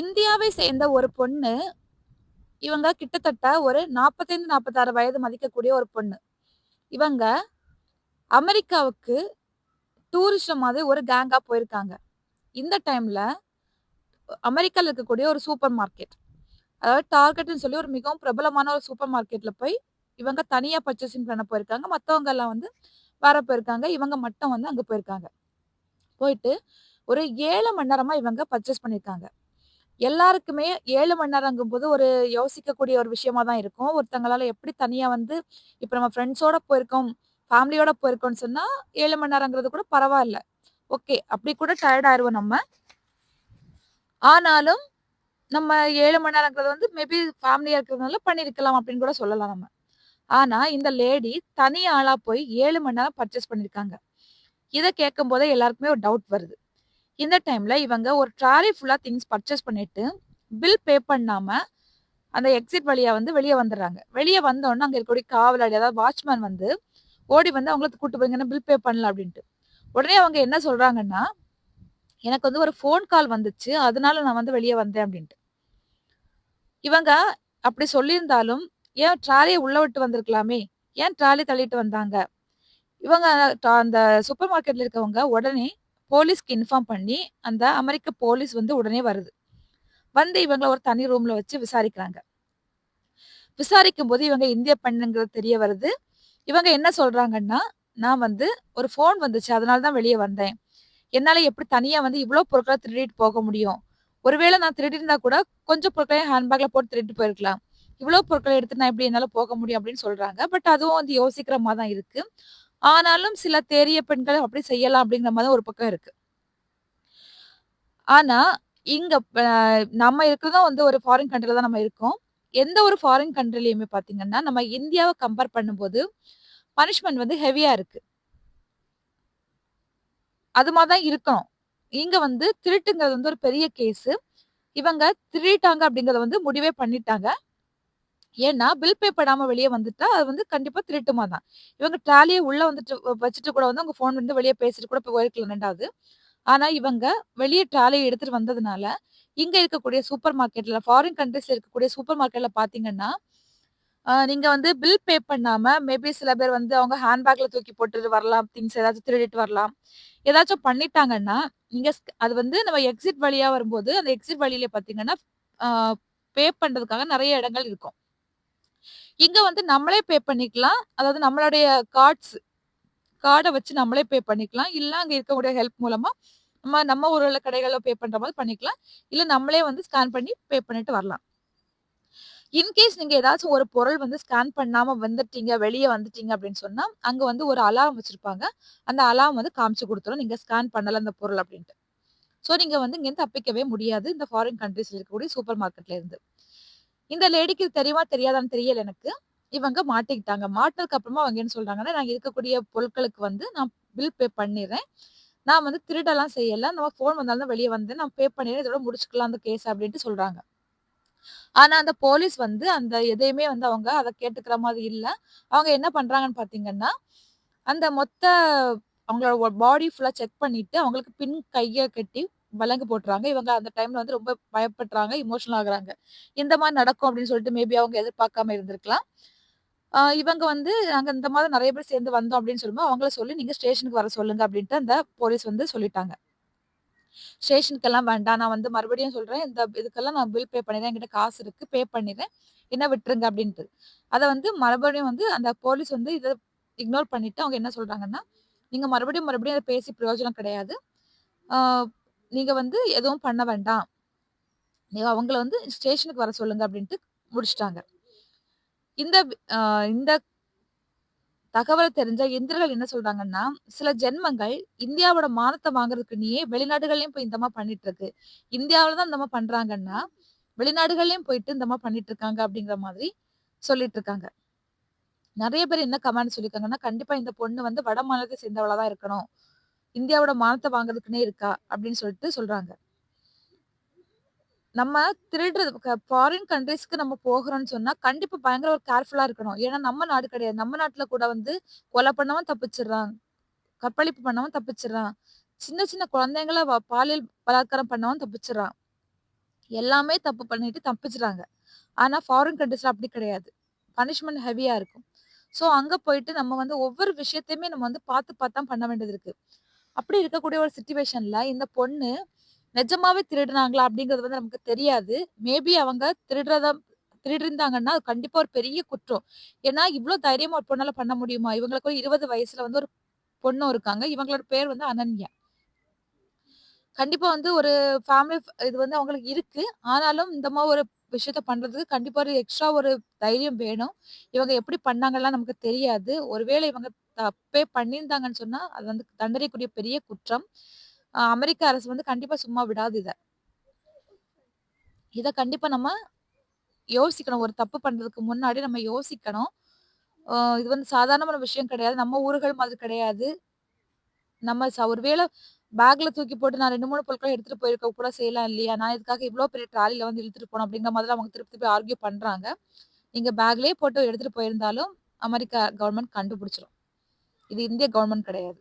இந்தியாவை சேர்ந்த ஒரு பொண்ணு, இவங்க கிட்டத்தட்ட ஒரு 45, 46 வயது மதிக்கக்கூடிய ஒரு பொண்ணு. இவங்க அமெரிக்காவுக்கு டூரிஸ்ட் மாதிரி ஒரு கேங்காக போயிருக்காங்க. இந்த டைமில் அமெரிக்காவில் இருக்கக்கூடிய ஒரு சூப்பர் மார்க்கெட். அதாவது டார்கெட்னு சொல்லி ஒரு மிகவும் பிரபலமான ஒரு சூப்பர் மார்க்கெட்டில் போய் இவங்க தனியாக பர்ச்சேசிங் பண்ண போயிருக்காங்க. மற்றவங்க எல்லாம் வந்து வேற போயிருக்காங்க. இவங்க மட்டும் வந்து அங்கே போயிருக்காங்க. போயிட்டு ஒரு ஏழு மணி நேரமாக இவங்க பர்ச்சேஸ் பண்ணியிருக்காங்க. எல்லாருக்குமே ஏழு மணி நேரங்கும்போது ஒரு யோசிக்கக்கூடிய ஒரு விஷயமா தான் இருக்கும். ஒருத்தங்களால எப்படி தனியா வந்து இப்ப நம்ம ஃப்ரெண்ட்ஸோட போயிருக்கோம், ஃபேமிலியோட போயிருக்கோம்னு சொன்னா ஏழு மணி நேரங்கிறது கூட பரவாயில்ல ஓகே. அப்படி கூட டயர்ட் ஆயிடுவோம் நம்ம. ஆனாலும் நம்ம ஏழு மணி நேரங்கிறது வந்து மேபி ஃபேமிலியா இருக்கிறதுனால பண்ணியிருக்கலாம் அப்படின்னு கூட சொல்லலாம் நம்ம. ஆனா இந்த லேடி தனி ஆளா போய் ஏழு மணி நேரம் பர்ச்சேஸ் பண்ணியிருக்காங்க. கேட்கும் கேட்கும்போதே எல்லாருக்குமே ஒரு டவுட் வருது. இந்த டைம்ல இவங்க ஒரு ட்ராலி ஃபுல்லா திங்ஸ் பர்ச்சேஸ் பண்ணிட்டு, பில் பே பண்ணாம அந்த எக்ஸிட் வழியா வந்து வெளியே வந்துடுறாங்க வெளியே வந்தோடனே அங்கே இருக்கக்கூடிய காவலாளி அதாவது வாட்ச்மேன் வந்து ஓடி வந்து அவங்கள கூட்டு போய் பில் பே பண்ணல அப்படின்ட்டு. உடனே அவங்க என்ன சொல்றாங்கன்னா, எனக்கு வந்து ஒரு ஃபோன் கால் வந்துச்சு. அதனால நான் வந்து வெளியே வந்தேன் அப்படின்ட்டு. இவங்க அப்படி சொல்லியிருந்தாலும், ஏன் ட்ராலியை உள்ள விட்டு வந்திருக்கலாமே? ஏன் ட்ராலி தள்ளிட்டு வந்தாங்க? இவங்க அந்த சூப்பர் மார்க்கெட்ல இருக்கவங்க உடனே போலீஸ்க்கு இன்ஃபார்ம் பண்ணி, அந்த அமெரிக்க போலீஸ் வந்து உடனே வருது. வந்து இவங்கள ஒரு தனி ரூம்ல வச்சு விசாரிக்கிறாங்க. விசாரிக்கும் போது இவங்க இந்திய பெண்ணுங்கிறது தெரிய வருது. இவங்க என்ன சொல்றாங்கன்னா, நான் வந்து ஒரு ஃபோன் வந்துச்சு. அதனால தான் வெளியே வந்தேன். என்னால் எப்படி தனியாக வந்து இவ்வளோ பொருட்களை திருடிட்டு போக முடியும்? ஒருவேளை நான் திருடிருந்தா கூட கொஞ்சம் பொருட்கள ஹேண்ட்பேக்ல போட்டு திருடிட்டு போயிருக்கலாம். இவ்வளோ பொருட்களை எடுத்துட்டு நான் எப்படி என்னால் போக முடியும் அப்படின்னு சொல்றாங்க. பட் அதுவும் வந்து யோசிக்கிற மாதிரி தான் இருக்கு. ஆனாலும் சில தேறிய பெண்கள் அப்படி செய்யலாம் அப்படிங்கிற மாதிரி ஒரு பக்கம் இருக்கு. ஆனா, இங்க நம்ம இருக்கிறதும் வந்து ஒரு ஃபாரின் கண்ட்ரில தான் நம்ம இருக்கோம். எந்த ஒரு ஃபாரின் கண்ட்ரிலயுமே பாத்தீங்கன்னா நம்ம இந்தியாவை கம்பேர் பண்ணும்போது பனிஷ்மென்ட் வந்து ஹெவியா இருக்கு. அது மாரி தான் இருக்கணும். இங்க வந்து திருட்டுங்கிறது வந்து ஒரு பெரிய கேஸ் இவங்க திருடிட்டாங்க அப்படிங்கறத வந்து முடிவே பண்ணிட்டாங்க. ஏன்னா, பில் பே பண்ணாம வெளியே வந்துட்டா, அது வந்து கண்டிப்பா திருட்டுமா தான். இவங்க டாலியை உள்ள வந்துட்டு வச்சுட்டு கூட வந்து அவங்க ஃபோன் வந்து வெளியே பேசிட்டு கூட போயிருக்கலாம் ரெண்டாவது ஆனா, இவங்க வெளியே ட்ராலிய எடுத்துட்டு வந்ததுனால, இங்க இருக்கக்கூடிய சூப்பர் மார்க்கெட்ல ஃபாரின் கண்ட்ரீஸ்ல இருக்கக்கூடிய சூப்பர் மார்க்கெட்ல பார்த்தீங்கன்னா, நீங்கள் நீங்க வந்து பில் பே பண்ணாம மேபி சில பேர் வந்து அவங்க ஹேண்ட் தூக்கி போட்டுட்டு வரலாம். திங்ஸ் ஏதாச்சும் திருடிட்டு வரலாம். ஏதாச்சும் பண்ணிட்டாங்கன்னா, நீங்க அது வந்து நம்ம எக்ஸிட் வழியா வரும்போது, அந்த எக்ஸிட் வழியில பார்த்தீங்கன்னா, பே பண்றதுக்காக நிறைய இடங்கள் இருக்கும். இங்க வந்து நம்மளே பே பண்ணிக்கலாம். அதாவது நம்மளுடைய கார்ட்ஸ் கார்ட வச்சு நம்மளே பே பண்ணிக்கலாம். இல்ல அங்க இருக்கக்கூடிய ஹெல்ப் மூலமா நம்ம நம்ம ஊரில் கடைகளில் பே பண்ற மாதிரி பண்ணிக்கலாம். இல்ல நம்மளே வந்து ஸ்கேன் பண்ணி பே பண்ணிட்டு வரலாம். இன்கேஸ் நீங்க ஏதாச்சும் ஒரு பொருள் வந்து ஸ்கேன் பண்ணாம வந்துட்டீங்க, வெளியே வந்துட்டீங்க அப்படின்னு சொன்னா, அங்க வந்து ஒரு அலாம் வச்சிருப்பாங்க. அந்த அலாம் வந்து காமிச்சு குடுத்துரும். நீங்க ஸ்கேன் பண்ணல அந்த பொருள் அப்படின்ட்டு. ஸோ நீங்க வந்து இங்கேருந்து தப்பிக்கவே முடியாது. இந்த ஃபாரின் கண்ட்ரீஸ்ல இருக்கக்கூடிய சூப்பர் மார்க்கெட்ல இருந்து. இந்த லேடிக்கு தெரியுமா தெரியாதான்னு தெரியல எனக்கு. இவங்க மாட்டிக்கிட்டாங்க. மாட்டினதுக்கு அப்புறமா அவங்க என்ன சொல்றாங்கன்னா, நான் இருக்கக்கூடிய பொருட்களுக்கு வந்து நான் பில் பே பண்ணிடுறேன் நான் வந்து திருடெல்லாம் செய்யல. நம்ம ஃபோன் வந்தாலும் தான் வந்து வந்தேன். நான் பே பண்ணிடுறேன் இதோட முடிச்சுக்கலாம் அந்த கேஸ் அப்படின்ட்டு சொல்றாங்க. ஆனா, அந்த போலீஸ் வந்து அந்த எதையுமே வந்து அவங்க அதை கேட்டுக்கிற மாதிரி இல்லை அவங்க என்ன பண்றாங்கன்னு பார்த்தீங்கன்னா, அந்த மொத்த அவங்களோட பாடி ஃபுல்லா செக் பண்ணிட்டு, அவங்களுக்கு பின் கையை கட்டி விலங்கு போட்டுறாங்க. இவங்க அந்த டைம்ல வந்து ரொம்ப பயப்படுறாங்க, இமோஷனல் ஆகுறாங்க. இந்த மாதிரி நடக்கும் அப்படின்னு சொல்லிட்டு மேபி அவங்க எதிர்பார்க்காம இருந்திருக்கலாம். இவங்க வந்து நாங்கள் இந்த மாதிரி நிறைய பேர் சேர்ந்து வந்தோம் அப்படின்னு சொல்லும்போது, அவங்கள சொல்லி நீங்கள் ஸ்டேஷனுக்கு வர சொல்லுங்க அப்படின்ட்டு அந்த போலீஸ் வந்து சொல்லிட்டாங்க. ஸ்டேஷனுக்கெல்லாம் வேண்டாம். நான் வந்து மறுபடியும் சொல்கிறேன் இந்த இதுக்கெல்லாம் நான் பில் பே பண்ணிடுறேன். என்கிட்ட காசு இருக்குது பே பண்ணிடுறேன். என்ன விட்டுருங்க அப்படின்ட்டு. அதை வந்து மறுபடியும் வந்து அந்த போலீஸ் வந்து இதை இக்னோர் பண்ணிவிட்டு அவங்க என்ன சொல்கிறாங்கன்னா நீங்கள் மறுபடியும் மறுபடியும் அதை பேசி பிரயோஜனம் கிடையாது. நீங்கள் நீங்க வந்து எதுவும் பண்ண வேண்டாம். நீங்க அவங்கள வந்து ஸ்டேஷனுக்கு வர சொல்லுங்க அப்படின்ட்டு முடிச்சிட்டாங்க இந்த இந்த தகவலை தெரிஞ்ச இந்திரர்கள் என்ன சொல்றாங்கன்னா, சில ஜென்மங்கள் இந்தியாவோட மானத்த வாங்குறதுக்கு நீயே வெளிநாடுகள்லயும் போய் இந்தமா பண்ணிட்டு இருக்கு. இந்தியாவுல தான் இந்தமா பண்றாங்கன்னா, வெளிநாடுகள்லயும் போயிட்டு இந்தமா பண்ணிட்டு இருக்காங்க அப்படிங்கிற மாதிரி சொல்லிட்டு இருக்காங்க. நிறைய பேர் என்ன கமெண்ட் சொல்லியிருக்காங்கன்னா, கண்டிப்பா இந்த பொண்ணு வந்து வட மாநிலத்தை சேர்ந்தவளா தான் இருக்கணும். இந்தியாவோட மானத்தை வாங்குறதுக்குன்னே இருக்கா அப்படின்னு சொல்லிட்டு சொல்றாங்க. நம்ம திருடுறது ஃபாரின் கண்ட்ரிஸ்க்கு நம்ம போகிறோம்னு சொன்னா, கண்டிப்பா பயங்கர ஒரு கேர்ஃபுல்லா இருக்கணும். ஏன்னா நம்ம நாடு கிடையாது. நம்ம நாட்டுல கூட வந்து கொலை பண்ணவும் தப்பிச்சிடுறான் கற்பழிப்பு பண்ணவன் தப்பிச்சிடுறான் சின்ன சின்ன குழந்தைங்கள பாலியல் பலாத்காரம் பண்ணவும் தப்பிச்சிடுறான் எல்லாமே தப்பு பண்ணிட்டு தப்பிச்சிடுறாங்க ஆனா ஃபாரின் கண்ட்ரிஸ்ல அப்படி கிடையாது. பனிஷ்மென்ட் ஹெவியா இருக்கும். ஸோ அங்க போயிட்டு நம்ம வந்து ஒவ்வொரு விஷயத்தையுமே நம்ம வந்து பார்த்து பார்த்தா தான் பண்ண வேண்டியது இருக்கு. அப்படி இருக்கக்கூடிய ஒரு சுச்சுவேஷன்ல இந்த பொண்ணு நிஜமாவே திருடுனாங்களா அப்படிங்கிறது வந்து நமக்கு தெரியாது. மேபி அவங்க திருடுறத திருடிருந்தாங்கன்னா, அது கண்டிப்பா ஒரு பெரிய குற்றம். ஏன்னா இவ்ளோ தைரியமா ஒரு பொண்ணால பண்ண முடியுமா? இவங்களுக்கு ஒரு 20 வயசுல வந்து ஒரு பொண்ணும் இருக்காங்க. இவங்களோட பேர் வந்து அனன்யா. கண்டிப்பா வந்து ஒரு ஃபேமிலி இது வந்து அவங்களுக்கு இருக்கு. ஆனாலும் இந்த மாதிரி ஒரு விஷயத்த பண்றதுக்கு கண்டிப்பா ஒரு எக்ஸ்ட்ரா ஒரு தைரியம் வேணும். இவங்க எப்படி பண்ணாங்கலாம் நமக்கு தெரியாது. ஒருவேளை இவங்க தப்பே பண்ணியிருந்தாங்கன்னு சொன்னா, அது வந்து தண்டனைக்குரிய பெரிய குற்றம். அமெரிக்க அரசு வந்து கண்டிப்பா சும்மா விடாது இத. இதை கண்டிப்பா நம்ம யோசிக்கணும். ஒரு தப்பு பண்றதுக்கு முன்னாடி நம்ம யோசிக்கணும். இது வந்து சாதாரணமான விஷயம் கிடையாது. நம்ம ஊர்கள் மாதிரி கிடையாது. நம்ம ச ஒரு வேள பேக்ல தூக்கி போட்டு நான் 2, 3 பொருட்கள் எடுத்துட்டு போயிருக்க கூட செய்யலாம் இல்லையா? நான் இதுக்காக இவ்வளோ பெரிய ட்ராலியில வந்து இழுத்துட்டு போனோம் அப்படிங்கிற மாதிரி அவங்க திருப்பி திருப்பி ஆர்கியூ பண்றாங்க. நீங்க பேக்லயே போட்டு எடுத்துட்டு போயிருந்தாலும், அமெரிக்கா கவர்மெண்ட் கண்டுபிடிச்சிடும் இது இந்திய கவர்ன்மெண்ட் கிடையாது.